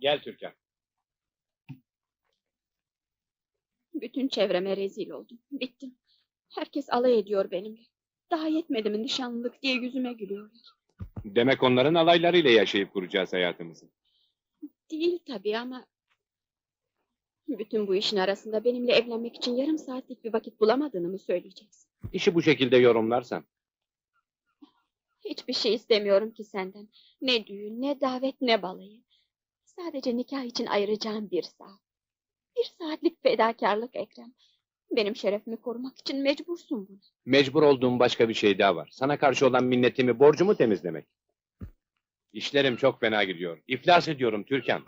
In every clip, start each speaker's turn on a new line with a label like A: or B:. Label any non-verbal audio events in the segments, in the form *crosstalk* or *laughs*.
A: Gel Türkan.
B: Bütün çevreme rezil oldum. Bittim. Herkes alay ediyor benimle. Daha yetmedi mi nişanlılık diye yüzüme gülüyorlar.
A: Demek onların alaylarıyla yaşayıp kuracağız hayatımızı.
B: Değil tabii ama... Bütün bu işin arasında benimle evlenmek için yarım saatlik bir vakit bulamadığını mı söyleyeceksin?
A: İşi bu şekilde yorumlarsan.
B: Hiçbir şey istemiyorum ki senden. Ne düğün, ne davet, ne balayı. Sadece nikah için ayıracağım bir saat. Bir saatlik fedakarlık Ekrem. Benim şerefimi korumak için mecbursun buna.
A: Mecbur olduğum başka bir şey daha var. Sana karşı olan minnetimi, borcumu temizlemek. İşlerim çok fena gidiyor. İflas ediyorum Türkan.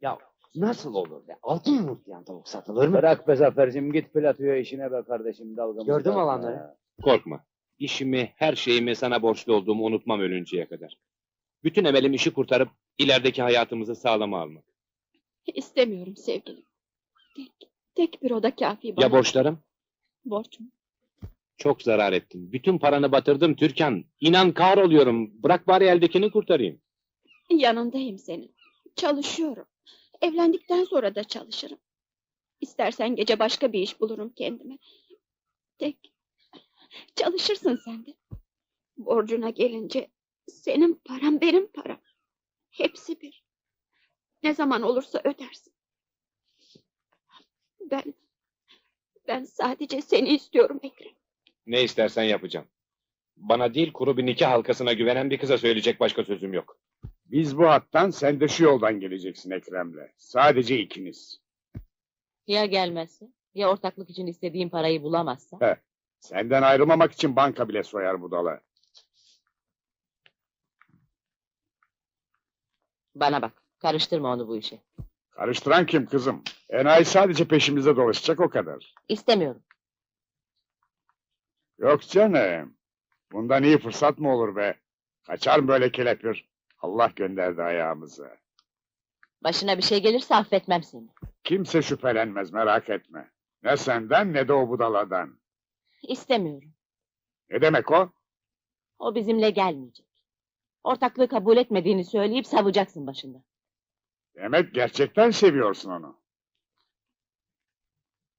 C: Ya nasıl olur be? Altın yumurtlayan tavuk satılır mı?
D: Bırak be Zafer'cim git platoya işine be kardeşim dalgamı.
C: Gördün mü alanları?
A: Korkma. İşimi, her şeyimi sana borçlu olduğumu unutmam ölünceye kadar. Bütün emelim işi kurtarıp ilerideki hayatımızı sağlama almak.
B: İstemiyorum sevgilim. Tek, tek bir oda kafi bana.
A: Ya borçlarım?
B: Borç mu?
A: Çok zarar ettim. Bütün paranı batırdım Türkan. İnan kahroluyorum. Bırak bari eldekini kurtarayım.
B: Yanındayım senin. Çalışıyorum. Evlendikten sonra da çalışırım. İstersen gece başka bir iş bulurum kendime. Tek çalışırsın sen de. Borcuna gelince senin param benim param. Hepsi bir. Ne zaman olursa ödersin. Ben ben sadece seni istiyorum Ekrem.
A: Ne istersen yapacağım. Bana değil kuru bir nikah halkasına güvenen bir kıza söyleyecek başka sözüm yok.
E: Biz bu hattan, sen de şu yoldan geleceksin Ekrem'le. Sadece ikiniz.
F: Ya gelmezse? Ya ortaklık için istediğim parayı bulamazsa?
E: Senden ayrılmamak için banka bile soyar budala.
F: Bana bak, karıştırma onu bu işe.
E: Karıştıran kim kızım? Enayi sadece peşimizde dolaşacak o kadar.
F: İstemiyorum.
E: Yok canım. Bundan iyi fırsat mı olur be? Kaçar mı böyle kelepir? Allah gönderdi ayağımıza.
F: Başına bir şey gelirse affetmem seni.
E: Kimse şüphelenmez merak etme. Ne senden ne de o budaladan.
F: İstemiyorum.
E: Ne demek o?
F: O bizimle gelmeyecek. Ortaklığı kabul etmediğini söyleyip savacaksın başında.
E: Demek gerçekten seviyorsun onu.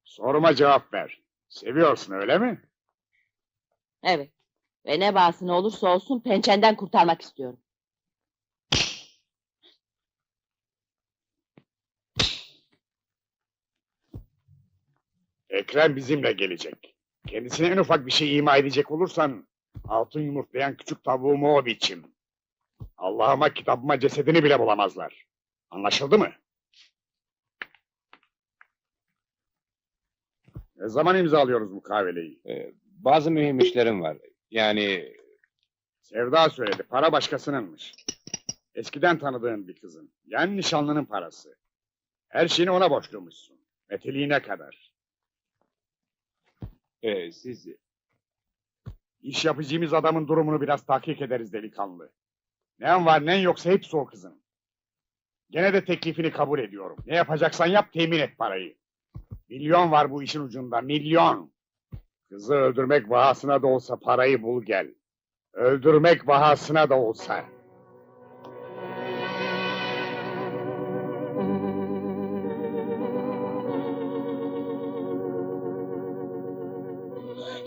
E: Soruma cevap ver. Seviyorsun öyle mi?
F: Evet. Ve ne bahasına olursa olsun pençenden kurtarmak istiyorum.
E: Ekrem bizimle gelecek. Kendisine en ufak bir şey ima edecek olursan... ...altın yumurtlayan küçük tavuğumu o biçim. Allah'ıma kitabıma cesedini bile bulamazlar. Anlaşıldı mı? Ne zaman imzalıyoruz bu kahveleyi?
A: Ee, bazı mühim işlerim var. Yani
E: Sevda söyledi, para başkasınınmış. Eskiden tanıdığın bir kızın. Yani nişanlının parası. Her şeyini ona borçluymuşsun. Meteliğine kadar.
A: e, siz
E: İş yapacağımız adamın durumunu biraz tahkik ederiz delikanlı. Ne var ne yoksa hepsi o kızın. Gene de teklifini kabul ediyorum. Ne yapacaksan yap temin et parayı. Milyon var bu işin ucunda milyon. Kızı öldürmek bahasına da olsa parayı bul gel. Öldürmek bahasına da olsa.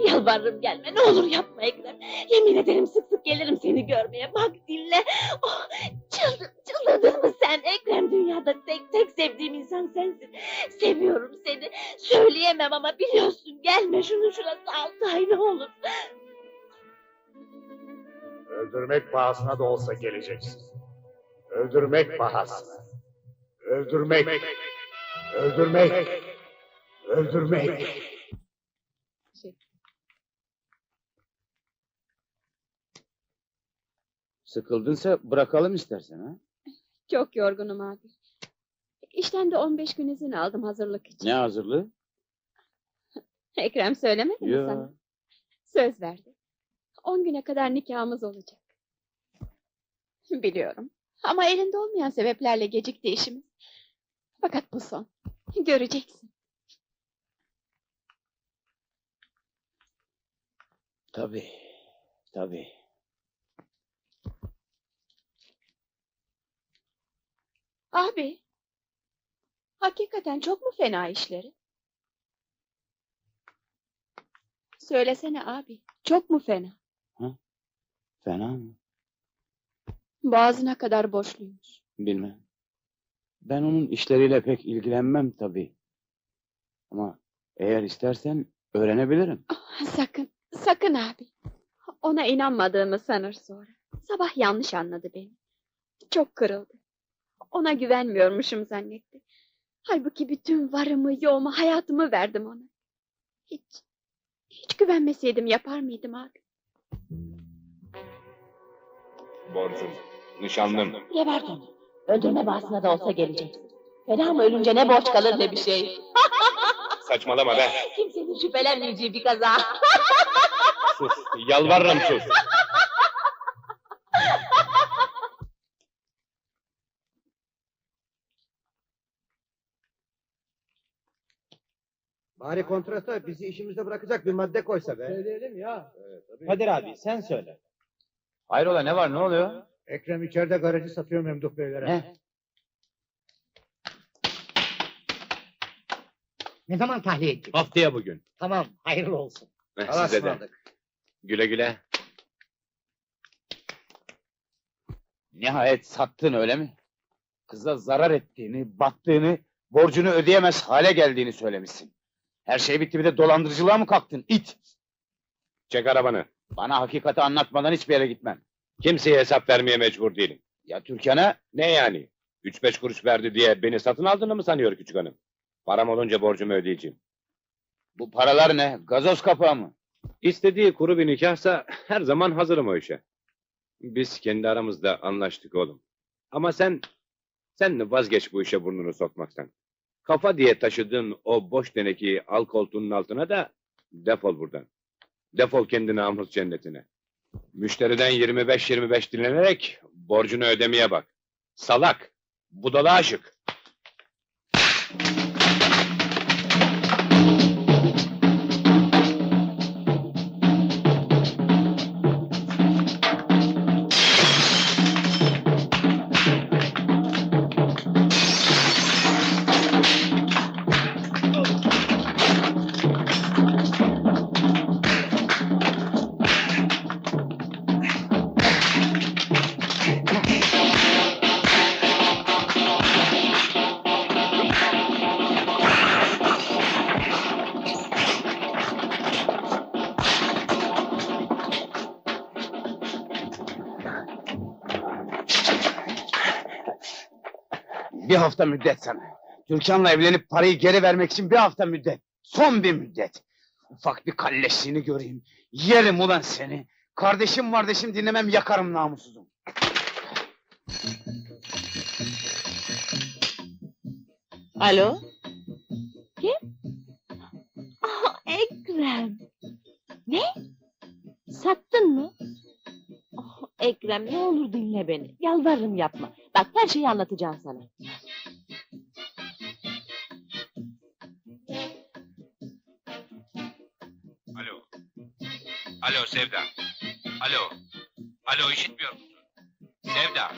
F: Yalvarırım gelme, ne olur yapma Ekrem. Yemin ederim sık sık gelirim seni görmeye. Bak dinle. *laughs* Oh, çıldır, çıldırdın mı sen Ekrem? Dünyada tek tek sevdiğim insan sensin. Seviyorum seni. Söyleyemem ama biliyorsun. Gelme şunu şurası altı ay ne olur.
E: Öldürmek bahasına da olsa geleceksin. Öldürmek bahasına. Öldürmek. Öldürmek. Öldürmek.
D: Sıkıldınsa bırakalım istersen ha.
B: Çok yorgunum abi. İşten de 15 gün izin aldım hazırlık için.
D: Ne hazırlığı? *laughs*
B: Ekrem söylemedi mi sana? Söz verdi. 10 güne kadar nikahımız olacak. *laughs* Biliyorum. Ama elinde olmayan sebeplerle gecikti işimiz. Fakat bu son. *laughs* Göreceksin.
D: Tabii. Tabii.
B: Abi. Hakikaten çok mu fena işleri? Söylesene abi. Çok mu fena?
D: Fena mı?
B: Boğazına kadar boşluymuş.
D: Bilmem. Ben onun işleriyle pek ilgilenmem tabii. Ama eğer istersen öğrenebilirim.
B: Ah, sakın, sakın abi. Ona inanmadığımı sanır sonra. Sabah yanlış anladı beni. Çok kırıldı. Ona güvenmiyormuşum zannetti. Halbuki bütün varımı, yoğumu, hayatımı verdim ona. Hiç, hiç güvenmeseydim yapar mıydım abi?
A: Borcum, nişanlım.
F: Gebert onu. Öldürme bahsına da olsa geleceksin. Fena mı ölünce ne borç kalır ne bir şey. *laughs*
A: Saçmalama be.
F: Kimsenin şüphelenmeyeceği bir kaza.
A: Sus, yalvarırım sus.
G: Bari kontrata bizi işimizde bırakacak bir madde koysa be.
C: Söyleyelim ya.
G: Kadir abi sen söyle.
D: Hayrola ne var ne oluyor?
G: Ekrem içeride garajı satıyor Memduh Beylere.
D: Ne?
G: Ne zaman tahliye edecek?
A: Haftaya bugün.
G: Tamam hayırlı olsun.
A: Eh,
G: Allah'a
A: Size de.
G: ısmarladık.
A: Güle güle.
D: Nihayet sattın öyle mi? Kıza zarar ettiğini, battığını, borcunu ödeyemez hale geldiğini söylemişsin. Her şey bitti bir de dolandırıcılığa mı kalktın it?
A: Çek arabanı.
D: Bana hakikati anlatmadan hiçbir yere gitmem.
A: Kimseye hesap vermeye mecbur değilim.
D: Ya Türkan'a
A: Ne yani? Üç beş kuruş verdi diye beni satın aldığını mı sanıyor küçük hanım? Param olunca borcumu ödeyeceğim.
D: bu paralar ne? Gazoz kapağı mı?
A: İstediği kuru bir nikahsa her zaman hazırım o işe. Biz kendi aramızda anlaştık oğlum. Ama sen, sen vazgeç bu işe burnunu sokmaktan. Kafa diye taşıdığın o boş tenekeyi al koltuğunun altına da defol buradan. Defol kendi namus cennetine. Müşteriden 25-25 dinlenerek borcunu ödemeye bak. Salak, budala aşık.
D: Bir hafta müddet sana. Türkan'la evlenip parayı geri vermek için bir hafta müddet. Son bir müddet. Ufak bir kalleşliğini göreyim. Yerim ulan seni. Kardeşim kardeşim dinlemem yakarım namussuzum.
F: Alo? Kim? Ah, Ekrem. Ne? Sattın mı? Ah, Ekrem ne olur dinle beni. Yalvarırım yapma. Bak her şeyi anlatacağım sana.
A: Alo Sevda. Alo. Alo işitmiyor musun? Sevda.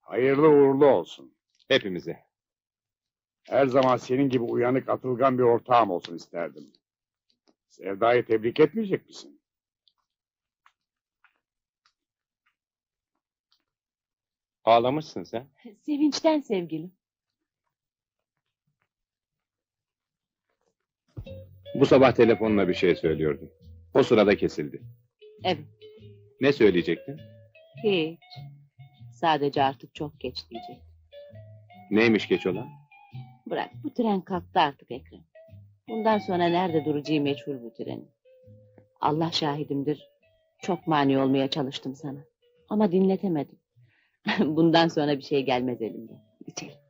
E: Hayırlı uğurlu olsun.
A: Hepimize.
E: Her zaman senin gibi uyanık atılgan bir ortağım olsun isterdim. Sevda'yı tebrik etmeyecek misin?
A: Ağlamışsın sen. *laughs*
F: Sevinçten sevgilim.
A: Bu sabah telefonla bir şey söylüyordun. O sırada kesildi.
F: Evet.
A: Ne söyleyecektin?
F: Hiç. Sadece artık çok geç diyecek.
A: Neymiş geç olan?
F: Bırak bu tren kalktı artık Ekrem. Bundan sonra nerede duracağı meçhul bu trenin. Allah şahidimdir. Çok mani olmaya çalıştım sana. Ama dinletemedim. *laughs* Bundan sonra bir şey gelmez elimden. İçelim.